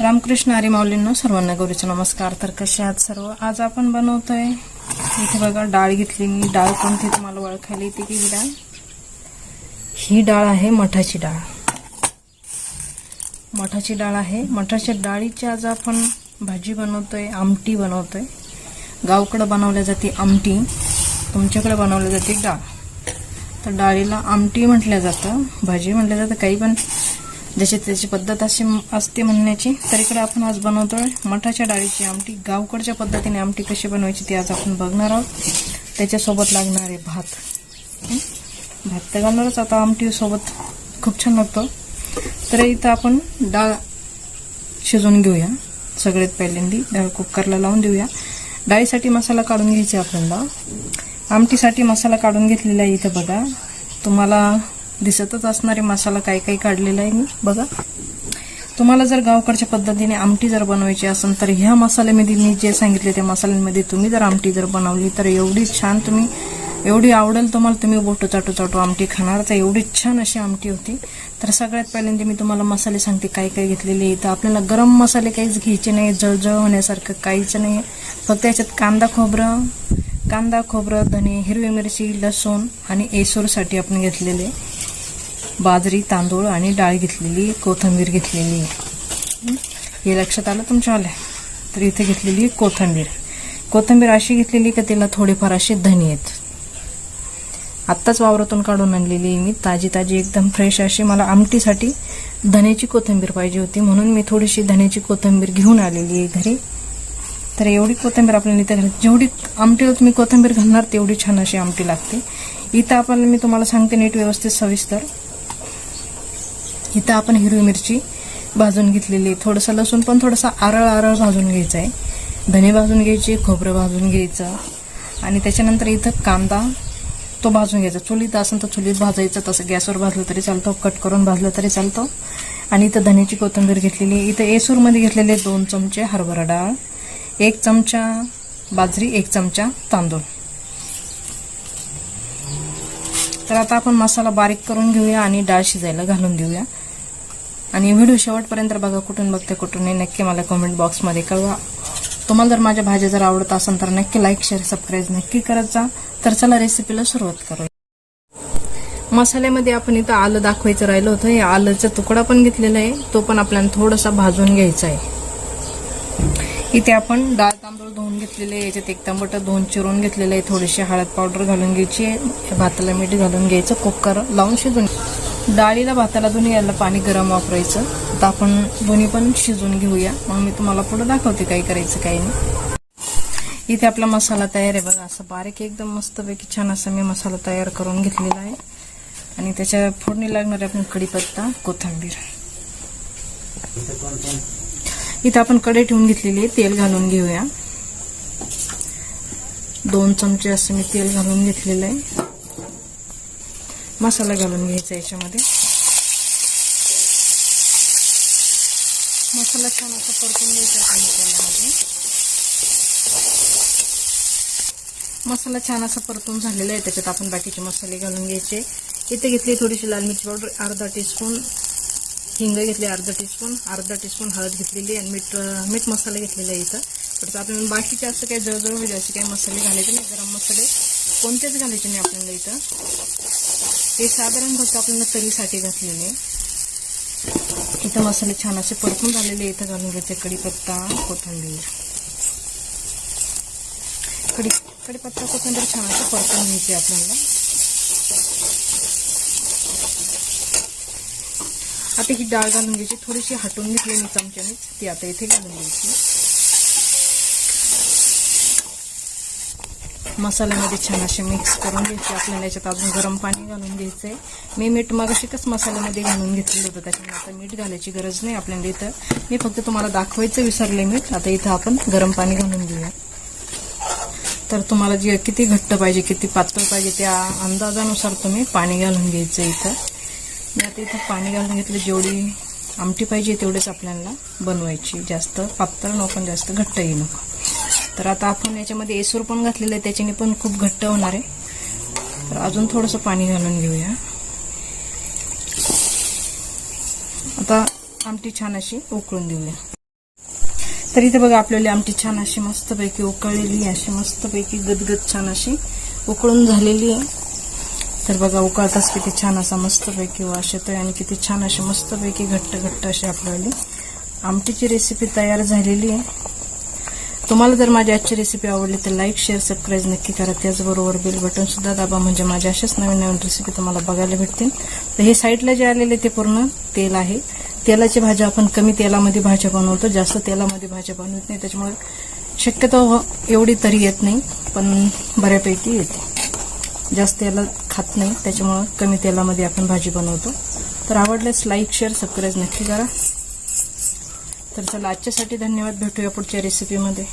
रामकृष्ण हरी सर्वांना गौरीचे नमस्कार. तर कसे आहात सर्व? आज आपण बनवतोय इथे बघा डाळ घेतली मी. डाळ कोणती तुम्हाला ओळखायला येते की ही डाळ? ही डाळ आहे मठाची डाळ. मठाची डाळ आहे. मठाच्या डाळीची आज आपण भाजी बनवतोय आमटी बनवतोय. गावकडं बनवल्या जाते आमटी तुमच्याकडे बनवल्या जाते डाळ. तर डाळीला आमटी म्हटलं जातं भाजी म्हटलं जातं काही पण जशी त्याची पद्धत अशी असते म्हणण्याची. तर इकडे आपण आज बनवतोय मठाच्या डाळीची आमटी. गावकडच्या पद्धतीने आमटी कशी बनवायची ती आज आपण बघणार आहोत. त्याच्यासोबत लागणारे भात. भात तर घालणारच. आता आमटीसोबत खूप छान लागतो. तर इथं आपण डाळ शिजवून घेऊया. सगळ्यात पहिल्यांदी डाळ कुकरला लावून देऊया. डाळीसाठी मसाला काढून घ्यायचा आपल्याला. आमटीसाठी मसाला काढून घेतलेला आहे इथं बघा. तुम्हाला दिसतच असणारे मसाला काही काही काढलेला आहे मी. बघा. तुम्हाला जर गावकडच्या पद्धतीने आमटी जर बनवायची असेल तर ह्या मसाल्यामध्ये मी जे सांगितले त्या मसाल्यांमध्ये तुम्ही जर आमटी जर बनवली तर एवढी छान तुम्ही एवढी आवडेल तुम्हाला तुम्ही बोटो चाटू चाटू आमटी खाणार. तर एवढी छान अशी आमटी होती. तर सगळ्यात पहिल्यांदा मी तुम्हाला मसाले सांगते काय काय घेतलेले तर आपल्याला गरम मसाले काहीच घ्यायचे नाही जळजळ होण्यासारखं काहीच नाही. फक्त याच्यात कांदा खोबरं कांदा खोबरं धने हिरवी मिरची लसूण आणि एसूरसाठी आपण घेतलेले. बाजरी तांदूळ आणि डाळ घेतलेली कोथिंबीर घेतलेली. हे? लक्षात आलं तुमच्या आल्या तर इथे घेतलेली कोथिंबीर. कोथिंबीर अशी घेतलेली का तिला थोडेफार असे धनी आहेत? आत्ताच वावरातून काढून आणलेली आहे मी. ताजी ताजी एकदम फ्रेश अशी. मला आमटीसाठी धण्याची कोथिंबीर पाहिजे होती. म्हणून मी थोडीशी धण्याची कोथिंबीर घेऊन आलेली आहे घरी. तर एवढी कोथिंबीर आपल्याला इथे घाल जेवढी आमटीला तुम्ही कोथिंबीर घालणार तेवढी छान अशी आमटी लागते. इथं आपण मी तुम्हाला सांगते नीट व्यवस्थित सविस्तर. इथं आपण हिरवी मिरची भाजून घेतलेली थोडंसं लसूण पण थोडंसं आरळ आरळ भाजून घ्यायचं आहे धने भाजून घ्यायची खोबरं भाजून घ्यायचं. आणि त्याच्यानंतर इथं कांदा तो भाजून घ्यायचा. चुलीत असेल तर चुलीत भाजायचं तसं गॅसवर भाजलं तरी चालतो कट करून भाजलं तरी चालतो. आणि इथं धन्याची कोथिंबीर घेतलेली इथं एसूरमध्ये घेतलेले दोन चमचे हरभरा डाळ एक चमचा बाजरी एक चमचा तांदूळ. तर आता आपण मसाला बारीक करून घेऊया आणि डाळ शिजायला घालून देऊया. आणि व्हिडिओ शेवटपर्यंत बघा कुठून बघते कुठून नाही. नक्की मला कमेंट बॉक्समध्ये कळवा. तुम्हाला जर माझ्या भाज्या जर आवडत असेल तर नक्की लाईक शेअर सबस्क्राईब नक्की करत जा. तर चला रेसिपीला सुरुवात करूया. मसाल्यामध्ये आपण इथं आलं दाखवायचं राहिलं होतं. हे आलंचा तुकडा पण घेतलेला आहे. तो पण आपल्याला थोडासा भाजून घ्यायचा आहे. इथे आपण डाळ तांदूळ धुवून घेतलेले आहे. याच्यात एक टमाटर दोन चिरून घेतलेलं आहे. थोडीशी हळद पावडर घालून घ्यायची आहे. भाताला मीठ घालून घ्यायचं. कुकर लावून शिजून डाळीला भाताला दोन्ही याला पाणी गरम वापरायचं. आता आपण दोन्ही पण शिजून घेऊया. मग मी तुम्हाला पुढे दाखवते काय करायचं काही नाही. इथे आपला मसाला तयार आहे. बघा असं बारीक एकदम मस्तपैकी छान असा मी मसाला तयार करून घेतलेला आहे. आणि त्याच्या फोडणी लागणारे आपण कढीपत्ता कोथिंबीर. इथं आपण कढई ठेवून घेतलेली आहे. तेल घालून घेऊया. दोन चमचे असं मी तेल घालून घेतलेलं आहे. मसाला घालून घ्यायचा याच्यामध्ये. मसाला छान असा परतून घ्यायचा तेलामध्ये. मसाला छान असा परतून झालेला आहे त्याच्यात आपण बाकीचे मसाले घालून घ्यायचे. इथे घेतली थोडीशी लाल मिरची पावडर अर्धा टीस्पून हिंग घेतली अर्धा टीस्पून अर्धा टीस्पून हळद घेतलेली आणि मीठ मीठ मसाला घेतलेला आहे इथं. तर आपण बाकीचे असं काही जळजळ होईल असे काही मसाले घालायचे नाही. गरम मसाले कोणतेच घालायचे नाही आपल्याला इथं. ते साधारण फक्त आपल्याला तरीसाठी घातलेले आहे. इथं मसाले छान असे परतून झालेले इथं घालून घ्यायचे कढीपत्ता कोथिंबीर. कढी कढीपत्ता कोथिंबीर छान असं परतून घ्यायचे आपल्याला. आता ही डाळ घालून घ्यायची. थोडीशी हटून घेतली मी चमच्याने ती आता इथे घालून घ्यायची. मसाल्यामध्ये छान असे मिक्स करून घ्यायचे. आपल्याला याच्यात अजून गरम पाणी घालून घ्यायचंय. मी मीठ मग मसाल्यामध्ये घालून घेतलेलं होतं. त्याच्यामुळे आता मीठ घालायची गरज नाही आपल्याला इथं. मी फक्त तुम्हाला दाखवायचं विसरले मीठ आता इथं आपण गरम पाणी घालून घेऊया. तर तुम्हाला जे किती घट्ट पाहिजे किती पातळ पाहिजे त्या अंदाजानुसार तुम्ही पाणी घालून घ्यायचं इथं. मी आता इथं पाणी घालून घेतलं. जेवढी आमटी पाहिजे तेवढेच आपल्याला बनवायची. जास्त पातळ नको जास्त घट्टही नको. तर आता आपण याच्यामध्ये एसूर पण घातलेलं आहे त्याच्याने पण खूप घट्ट होणार आहे. तर अजून थोडंसं पाणी घालून घेऊया. आता आमटी छान अशी उकळून देऊया. तर इथे बघा आपल्याला आमटी छान अशी मस्तपैकी उकळलेली आहे अशी मस्तपैकी गदगद छान अशी उकळून झालेली आहे. तर बघा उकळताच किती छान असा मस्तपैकी वास येतोय आणि किती छान अशी मस्तपैकी घट्ट घट्ट अशी आपल्याला आमटीची रेसिपी तयार झालेली आहे. तुम्हाला जर माझी आजची रेसिपी आवडली तर लाईक शेअर सबस्क्राईब नक्की करा. त्याचबरोबर बेल बटन सुद्धा दाबा म्हणजे माझ्या अशाच नवीन नवीन रेसिपी तुम्हाला बघायला भेटतील. तर हे साईडला जे आलेले ते पूर्ण तेल आहे. तेलाची भाज्या आपण कमी तेलामध्ये भाज्या बनवतो. जास्त तेलामध्ये भाज्या बनवत नाही. त्याच्यामुळे शक्यतो हो, एवढी तरी येत नाही पण बऱ्यापैकी येते. जास्त तेला खात नाही त्याच्यामुळं कमी तेलामध्ये आपण भाजी बनवतो. तर आवडल्यास लाईक शेअर सबस्क्राईब नक्की करा. तर चला आजच्यासाठी धन्यवाद. भेटूया पुढच्या रेसिपीमध्ये